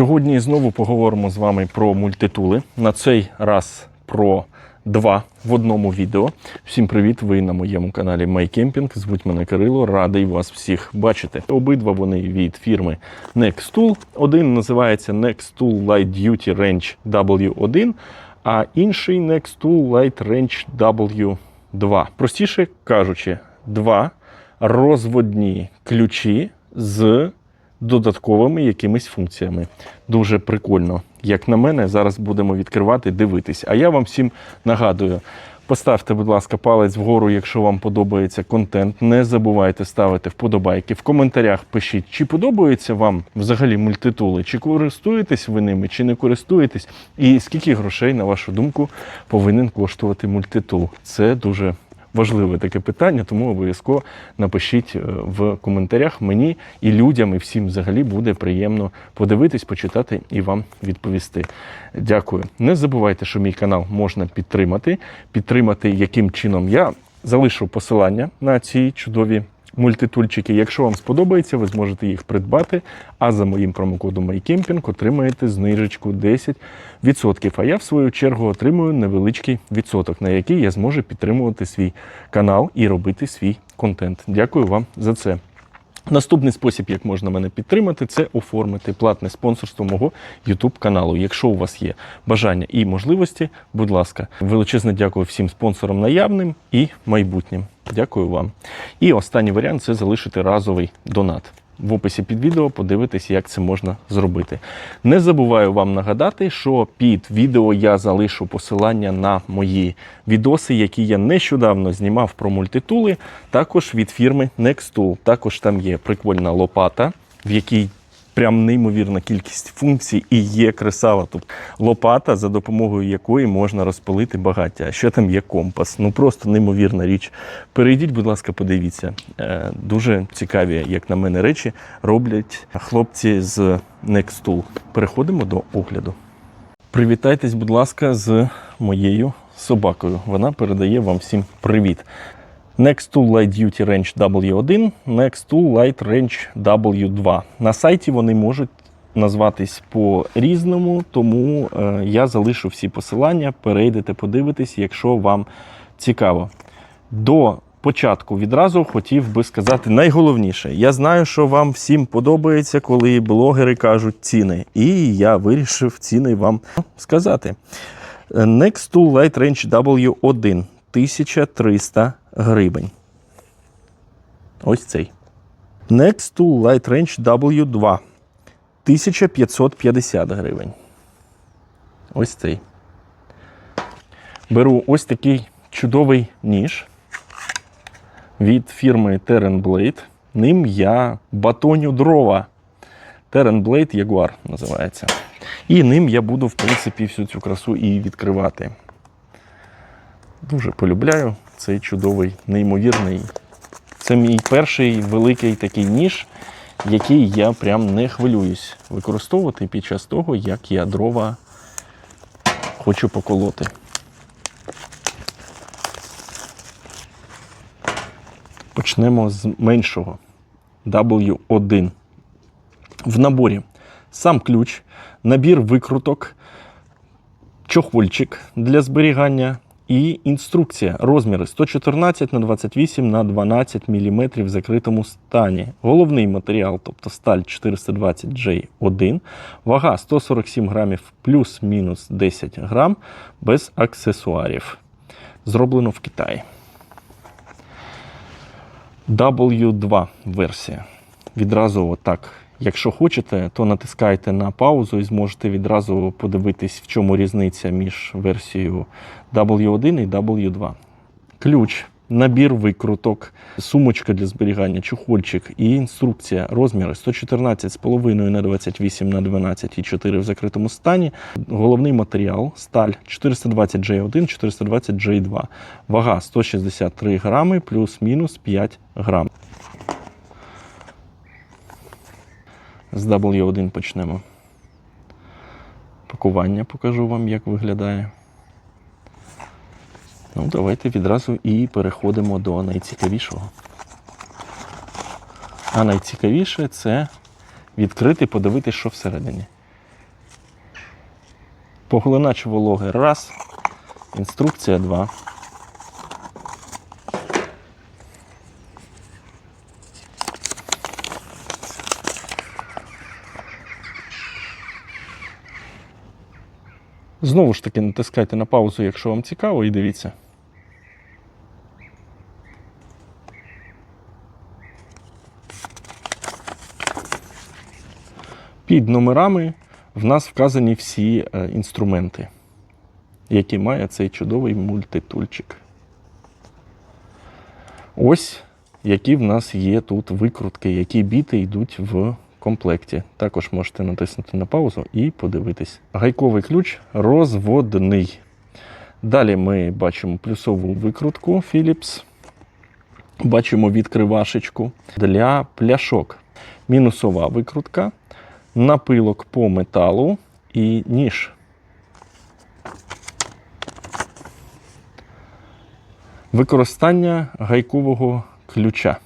Сьогодні знову поговоримо з вами про мультитули. На цей раз про два в одному відео. Всім привіт! Ви на моєму каналі MyCamping. Звуть мене Кирило, радий вас всіх бачити. Обидва вони від фірми Nextool. Один називається Nextool Light Duty Range W1, а інший Nextool Light Range W2. Простіше кажучи, два розводні ключі з додатковими якимись функціями. Дуже прикольно. Як на мене, зараз будемо відкривати, дивитись. А я вам всім нагадую. Поставте, будь ласка, палець вгору, якщо вам подобається контент. Не забувайте ставити вподобайки. В коментарях пишіть, чи подобаються вам взагалі мультитули, чи користуєтесь ви ними, чи не користуєтесь, і скільки грошей, на вашу думку, повинен коштувати мультитул. Це дуже важливе таке питання, тому обов'язково напишіть е, в коментарях мені і людям, і всім взагалі буде приємно подивитись, почитати і вам відповісти. Дякую. Не забувайте, що мій канал можна підтримати. Підтримати яким чином я залишу посилання на ці чудові. Мультитульчики, якщо вам сподобається, ви зможете їх придбати. А за моїм промокодом MyCamping отримаєте знижечку 10%. А я, в свою чергу, отримую невеличкий відсоток, на який я зможу підтримувати свій канал і робити свій контент. Дякую вам за це. Наступний спосіб, як можна мене підтримати, це оформити платне спонсорство мого YouTube каналу. Якщо у вас є бажання і можливості, будь ласка, величезне дякую всім спонсорам наявним і майбутнім. Дякую вам. І останній варіант це залишити разовий донат. В описі під відео подивитись, як це можна зробити. Не забуваю вам нагадати, що під відео я залишу посилання на мої відоси, які я нещодавно знімав про мультитули, також від фірми Nextool. Також там є прикольна лопата, в якій прям неймовірна кількість функцій і є кресава. Тобто лопата, за допомогою якої можна розпалити багаття. А ще там є компас. Ну просто неймовірна річ. Перейдіть, будь ласка, подивіться. Е, Дуже цікаві, як на мене, речі роблять хлопці з Nextool. Переходимо до огляду. Привітайтесь, будь ласка, з моєю собакою. Вона передає вам всім привіт. Nextool Light Duty Range W1, Nextool Light Range W2. На сайті вони можуть назватись по-різному, тому е, я залишу всі посилання. Перейдете, подивитесь, якщо вам цікаво. До початку відразу хотів би сказати найголовніше. Я знаю, що вам всім подобається, коли блогери кажуть ціни. І я вирішив ціни вам сказати. Nextool Light Range W1 1300 гривень. Ось цей. Nextool Light Range W2 1550 гривень. Ось цей. Беру ось такий чудовий ніж від фірми Terran Blade. Ним я батоню дрова. Terran Blade Jaguar називається. І ним я буду, в принципі, всю цю красу і відкривати. Дуже полюбляю цей чудовий, неймовірний. Це мій перший великий такий ніж, який я прям не хвилююсь використовувати під час того, як я дрова хочу поколоти. Почнемо з меншого W1. В наборі сам ключ, набір викруток, чохольчик для зберігання і інструкція. Розміри 114 на 28 на 12 мм в закритому стані. Головний матеріал, тобто сталь 420J1, вага 147 грамів плюс-мінус 10 грам без аксесуарів. Зроблено в Китаї. W2 версія. Відразу отак. Якщо хочете, то натискайте на паузу і зможете відразу подивитись, в чому різниця між версією W1 і W2. Ключ, набір викруток, сумочка для зберігання, чохольчик і інструкція. Розміри 114,5 на 28 на 12 і 4 в закритому стані. Головний матеріал сталь 420J1, 420J2. Вага 163 грами плюс-мінус 5 грам. З W1 почнемо. Пакування покажу вам, як виглядає. Ну, давайте відразу і переходимо до найцікавішого. А найцікавіше це відкрити, подивитися, що всередині. Поглинач вологи раз. Інструкція 2. Знову ж таки, натискайте на паузу, якщо вам цікаво, і дивіться. Під номерами в нас вказані всі е, інструменти, які має цей чудовий мультитульчик. Ось які в нас є тут викрутки, які біти йдуть в комплекті. Також можете натиснути на паузу і подивитись. Гайковий ключ розводний. Далі ми бачимо плюсову викрутку Philips. Бачимо відкривашечку для пляшок. Мінусова викрутка, напилок по металу і ніж. Використання гайкового ключа.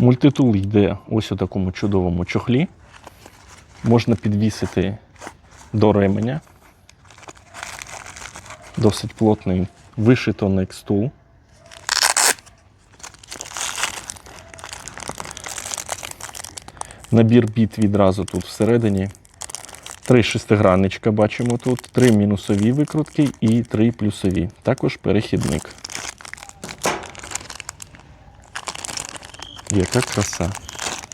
Мультитул йде ось у такому чудовому чохлі. Можна підвісити до ременя. Досить плотний вишито некстул. Набір біт відразу тут всередині. Три шестигранничка бачимо тут, три мінусові викрутки і три плюсові. Також перехідник. Яка краса.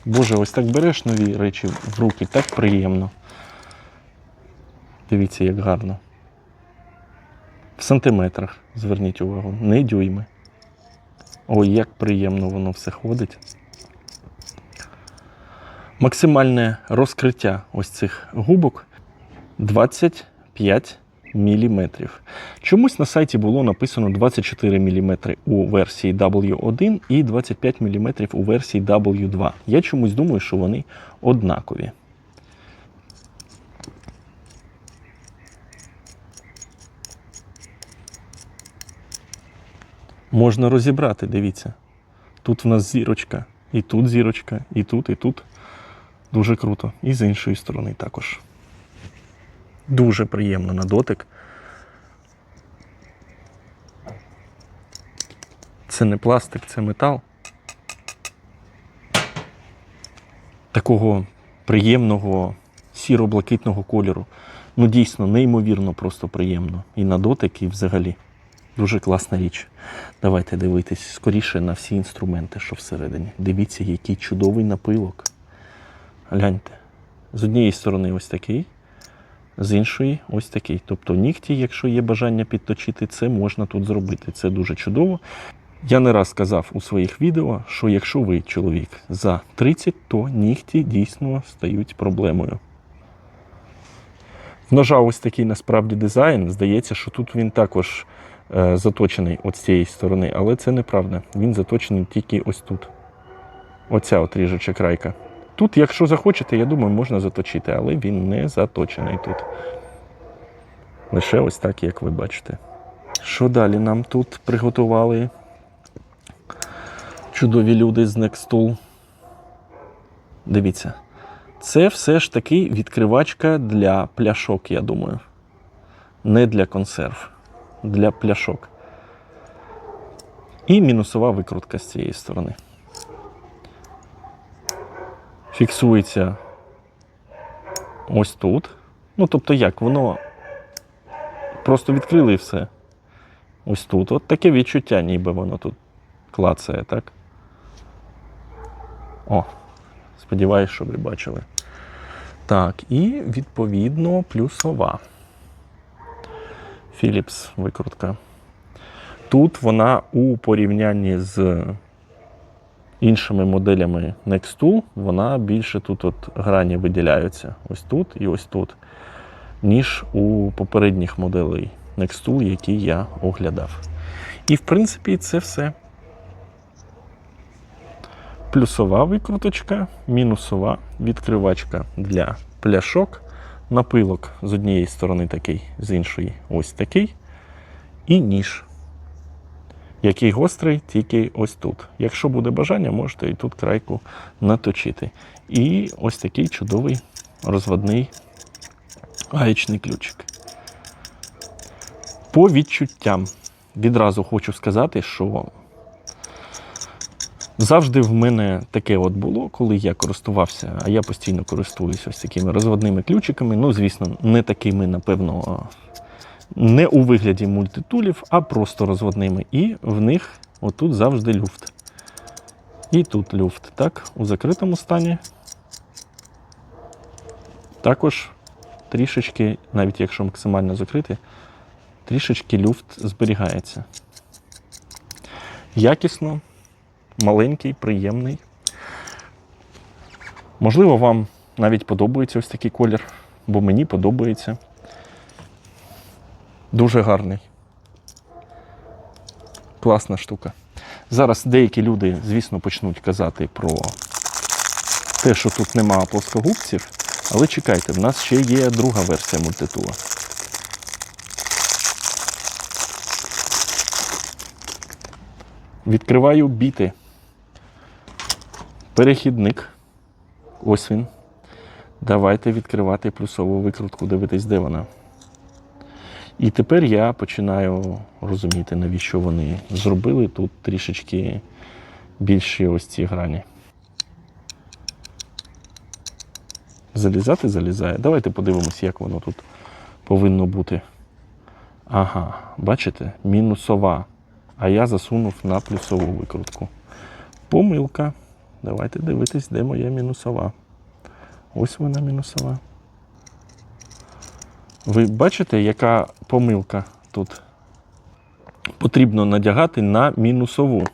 Боже, ось так береш нові речі в руки, так приємно. Дивіться, як гарно. В сантиметрах, зверніть увагу, не дюйми. Ой, як приємно воно все ходить. Максимальне розкриття ось цих губок 25 мм. Чомусь на сайті було написано 24 мм у версії W1 і 25 мм у версії W2. Я чомусь думаю, що вони однакові. Можна розібрати, дивіться. Тут в нас зірочка, і тут зірочка, і тут, і тут. Дуже круто. І з іншої сторони також. Дуже приємно на дотик. Це не пластик, це метал. Такого приємного сіро-блакитного кольору. Ну, дійсно, неймовірно, просто приємно. І на дотик, і взагалі. Дуже класна річ. Давайте дивитись скоріше на всі інструменти, що всередині. Дивіться, який чудовий напилок. Гляньте. З однієї сторони ось такий, з іншої ось такий. Тобто нігті, якщо є бажання підточити, це можна тут зробити. Це дуже чудово. Я не раз сказав у своїх відео, що якщо ви чоловік за 30, то нігті дійсно стають проблемою. В ножа ось такий насправді дизайн. Здається, що тут він також е, заточений от з цієї сторони, але це неправда. Він заточений тільки ось тут. Оця от ріжуча крайка. Тут, якщо захочете, я думаю, можна заточити, але він не заточений тут. Лише ось так, як ви бачите. Що далі нам тут приготували чудові люди з Nextool? Дивіться. Це все ж таки відкривачка для пляшок, я думаю. Не для консерв, для пляшок. І мінусова викрутка з цієї сторони. Фіксується ось тут. Ну, тобто як, воно просто відкрили все. Ось тут. От таке відчуття, ніби воно тут клацає, так? О, сподіваюсь, що ви бачили. Так, і відповідно плюсова. Philips викрутка. Тут вона у порівнянні з іншими моделями Nextool, вона більше тут от грані виділяються. Ось тут і ось тут, ніж у попередніх моделей Nextool, які я оглядав. І в принципі це все. Плюсова викруточка, мінусова відкривачка для пляшок, напилок з однієї сторони такий, з іншої ось такий. І ніж. Який гострий, тільки ось тут. Якщо буде бажання, можете і тут крайку наточити. І ось такий чудовий розводний гаєчний ключик. По відчуттям відразу хочу сказати, що завжди в мене таке от було, коли я користувався, а я постійно користуюся ось такими розводними ключиками. Ну, звісно, не такими, напевно, не у вигляді мультитулів, а просто розводними. І в них отут завжди люфт. І тут люфт. Так, у закритому стані. Також трішечки, навіть якщо максимально закрити, трішечки люфт зберігається. Якісно, маленький, приємний. Можливо, вам навіть подобається ось такий колір, бо мені подобається. Дуже гарний. Класна штука. Зараз деякі люди, звісно, почнуть казати про те, що тут нема плоскогубців, але чекайте, в нас ще є друга версія мультитула. Відкриваю біти. Перехідник. Ось він. Давайте відкривати плюсову викрутку, дивитись, де вона. І тепер я починаю розуміти, навіщо вони зробили тут трішечки більші ось ці грані. Залізати залізає. Давайте подивимось, як воно тут повинно бути. Ага, бачите, мінусова. А я засунув на плюсову викрутку. Помилка. Давайте дивитись, де моя мінусова. Ось вона мінусова. Ви бачите, яка помилка тут? Потрібно надягати на мінусову.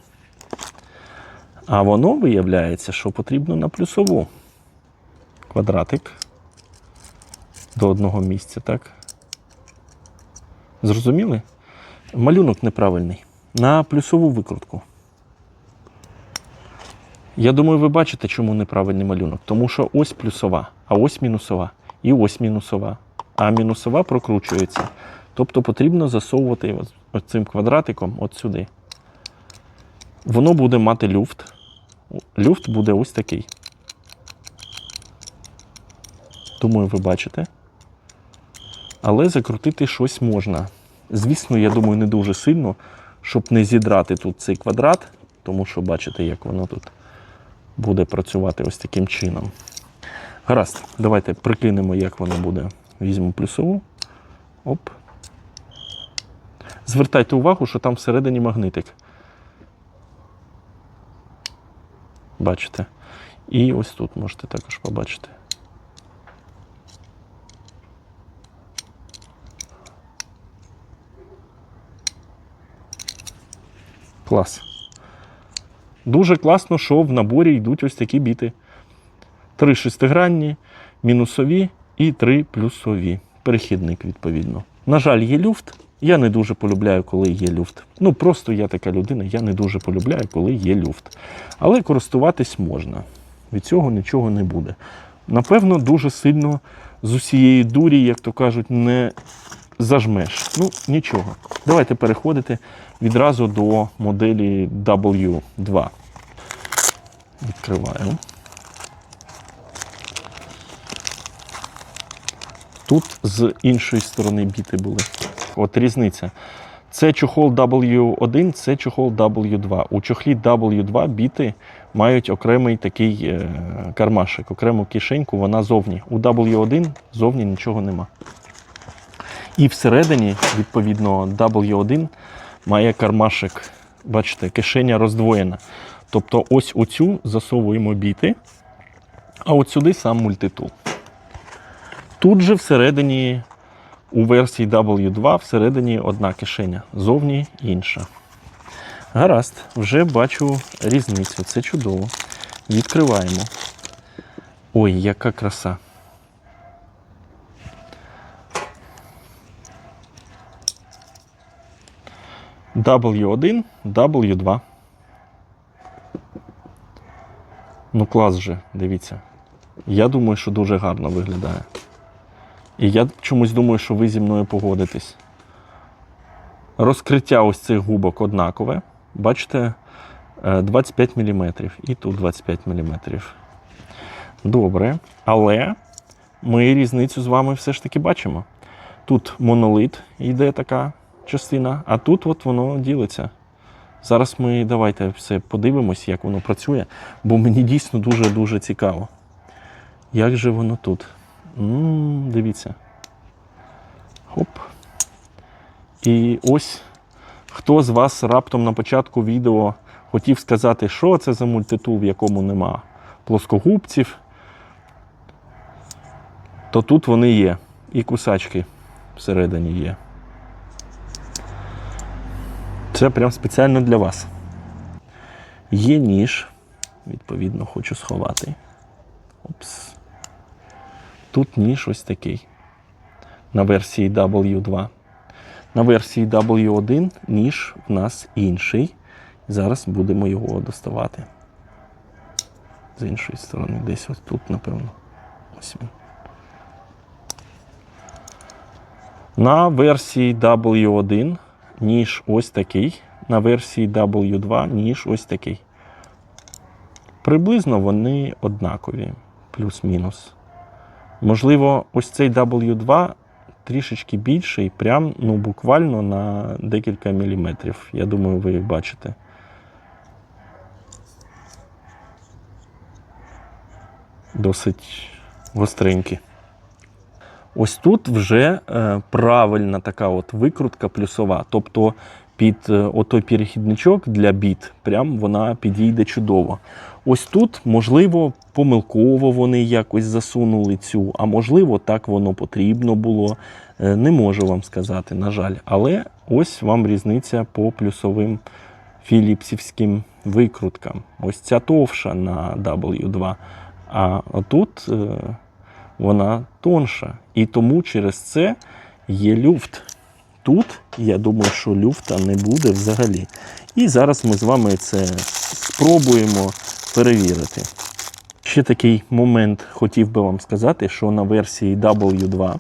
А воно виявляється, що потрібно на плюсову. Квадратик до одного місця, так? Зрозуміли? Малюнок неправильний. На плюсову викрутку. Я думаю, ви бачите, чому неправильний малюнок. Тому що ось плюсова, а ось мінусова. І ось мінусова. А мінусова прокручується. Тобто потрібно засовувати цим квадратиком от сюди. Воно буде мати люфт. Люфт буде ось такий. Думаю, ви бачите. Але закрутити щось можна. Звісно, я думаю, не дуже сильно, щоб не зідрати тут цей квадрат, тому що бачите, як воно тут буде працювати ось таким чином. Гаразд, давайте прикинемо, як воно буде. Візьму плюсову. Оп. Звертайте увагу, що там всередині магнитик. Бачите? І ось тут можете також побачити. Клас. Дуже класно, що в наборі йдуть ось такі біти. Три шестигранні, мінусові і три плюсові. Перехідник, відповідно. На жаль, є люфт. Я не дуже полюбляю, коли є люфт. Ну, просто я така людина, я не дуже полюбляю, коли є люфт. Але користуватись можна. Від цього нічого не буде. Напевно, дуже сильно з усієї дурі, як то кажуть, не зажмеш. Ну, нічого. Давайте переходити відразу до моделі W2. Відкриваємо. Тут з іншої сторони біти були. От різниця. Це чохол W1, це чохол W2. У чохлі W2 біти мають окремий такий е, кармашик, окрему кишеньку, вона зовні. У W1 зовні нічого нема. І всередині, відповідно, W1 має кармашик. Бачите, кишеня роздвоєна. Тобто, ось оцю засовуємо біти, а от сюди сам мультитул. Тут же всередині, у версії W2, всередині одна кишеня, зовні інша. Гаразд, вже бачу різницю. Це чудово. Відкриваємо. Ой, яка краса. W1, W2. Ну, клас же, дивіться. Я думаю, що дуже гарно виглядає. І я чомусь думаю, що ви зі мною погодитесь. Розкриття ось цих губок однакове. бачите, е, 25 мм. І тут 25 мм. Добре. Але ми різницю з вами все ж таки бачимо. Тут монолит йде така частина, а тут от воно ділиться. Зараз ми давайте все подивимось, як воно працює, бо мені дійсно дуже-дуже цікаво. Як же воно тут? Дивіться. Хоп. І ось хто з вас раптом на початку відео хотів сказати, що це за мультитул, в якому нема плоскогубців, то тут вони є. І кусачки всередині є. Це прям спеціально для вас. Є ніж, відповідно, хочу сховати. Опс. Тут ніж ось такий. На версії W2. На версії W1 ніж в нас інший. Зараз будемо його доставати. З іншої сторони, десь ось тут, напевно. Ось він. На версії W1 ніж ось такий. На версії W2 ніж ось такий. Приблизно вони однакові, плюс-мінус. Можливо, ось цей W2 трішечки більший, прям ну, буквально на декілька міліметрів. Я думаю, ви бачите. Досить гостренькі. Ось тут вже е, правильна така от викрутка плюсова. Тобто під е, отой перехідничок для біт, прям вона підійде чудово. Ось тут, можливо, помилково вони якось засунули цю, а можливо, так воно потрібно було. Е, не можу вам сказати, на жаль. Але ось вам різниця по плюсовим філіпсівським викруткам. Ось ця товша на W2. А отут. Е, вона тонша. І тому через це є люфт. Тут, я думаю, що люфта не буде взагалі. І зараз ми з вами це спробуємо перевірити. Ще такий момент хотів би вам сказати, що на версії W2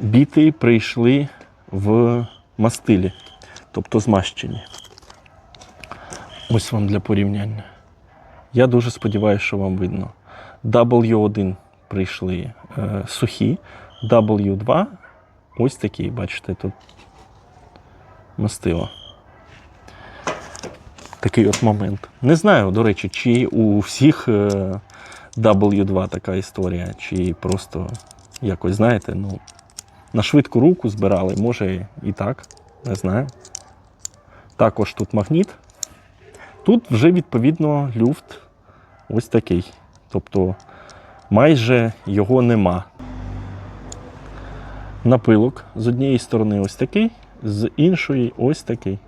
біти прийшли в мастилі, тобто змащені. Ось вам для порівняння. Я дуже сподіваюся, що вам видно. W1 прийшли е, сухі, W2 ось такі, бачите, тут мастило. Такий от момент. Не знаю, до речі, чи у всіх е, W2 така історія, чи просто якось, знаєте, ну, на швидку руку збирали, може і так, не знаю. Також тут магніт. Тут вже відповідно люфт ось такий. Тобто майже його нема. Напилок з однієї сторони ось такий, з іншої ось такий.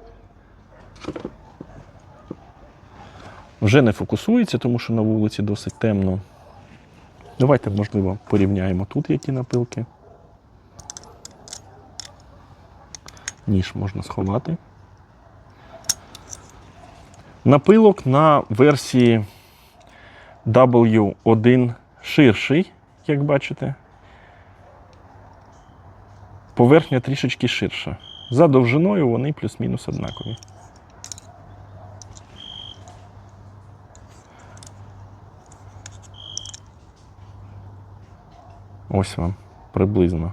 Вже не фокусується, тому що на вулиці досить темно. Давайте, можливо, порівняємо тут які напилки. Ніж можна сховати. Напилок на версії W1 ширший, як бачите. Поверхня трішечки ширша. За довжиною вони плюс-мінус однакові. Ось вам приблизно.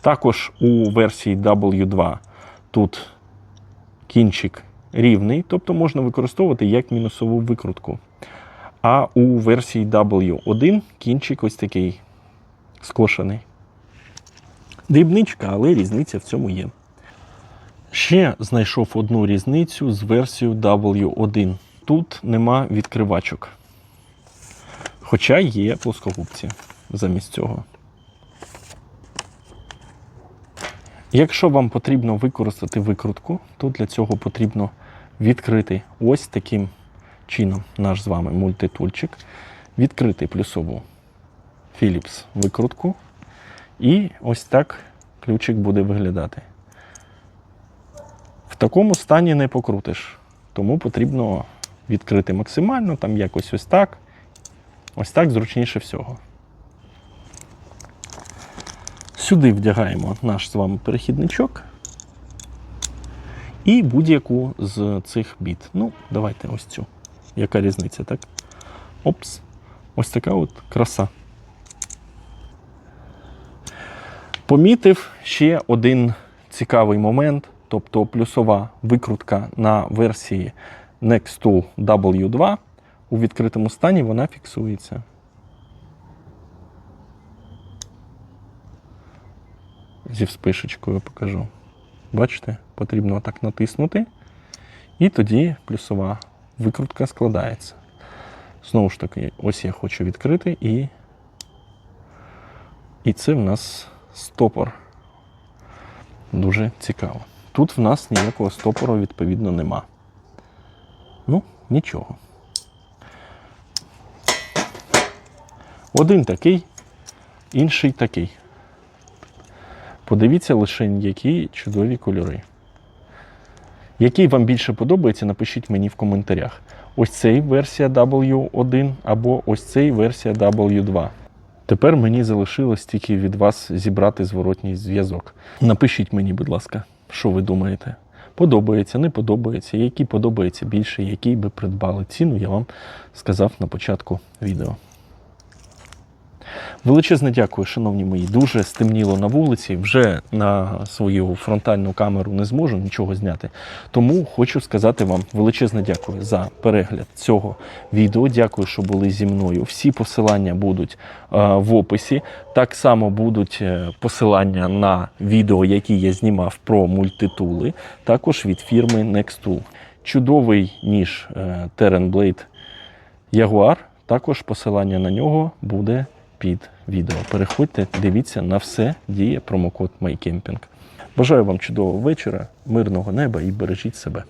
Також у версії W2 тут кінчик рівний, тобто можна використовувати як мінусову викрутку. А у версії W1 кінчик ось такий скошений. Дрібничка, але різниця в цьому є. Ще знайшов одну різницю з версією W1. Тут нема відкривачок. Хоча є плоскогубці замість цього. Якщо вам потрібно використати викрутку, то для цього потрібно відкрити ось таким чином наш з вами мультитульчик, відкрити плюсову Philips викрутку. І ось так ключик буде виглядати. В такому стані не покрутиш, тому потрібно відкрити максимально, там якось ось так. Ось так зручніше всього. Сюди вдягаємо наш з вами перехідничок. і будь-яку з цих біт. Ну, давайте ось цю. Яка різниця, так? Опс. Ось така от краса. Помітив ще один цікавий момент, тобто плюсова викрутка на версії Nextool W2 у відкритому стані вона фіксується. Зі вспишечкою покажу. Бачите, потрібно так натиснути, і тоді плюсова викрутка складається. Знову ж таки, ось я хочу відкрити, і, і це в нас стопор. Дуже цікаво. Тут в нас ніякого стопору, відповідно, нема. Ну, нічого. Один такий, інший такий. Подивіться лише, які чудові кольори. Який вам більше подобається, напишіть мені в коментарях. Ось цей версія W1 або ось цей версія W2. Тепер мені залишилось тільки від вас зібрати зворотній зв'язок. Напишіть мені, будь ласка, що ви думаєте. Подобається, не подобається, які подобається більше, який би придбали ціну, я вам сказав на початку відео. Величезне дякую, шановні мої. Дуже стемніло на вулиці. Вже на свою фронтальну камеру не зможу нічого зняти. Тому хочу сказати вам величезне дякую за перегляд цього відео. Дякую, що були зі мною. Всі посилання будуть е, в описі. Так само будуть е, посилання на відео, які я знімав про мультитули, також від фірми Nextool. Чудовий ніж е, Terran Blade Jaguar. Також посилання на нього буде під відео. Переходьте, дивіться на все діє промокод MyCamping. Бажаю вам чудового вечора, мирного неба і бережіть себе.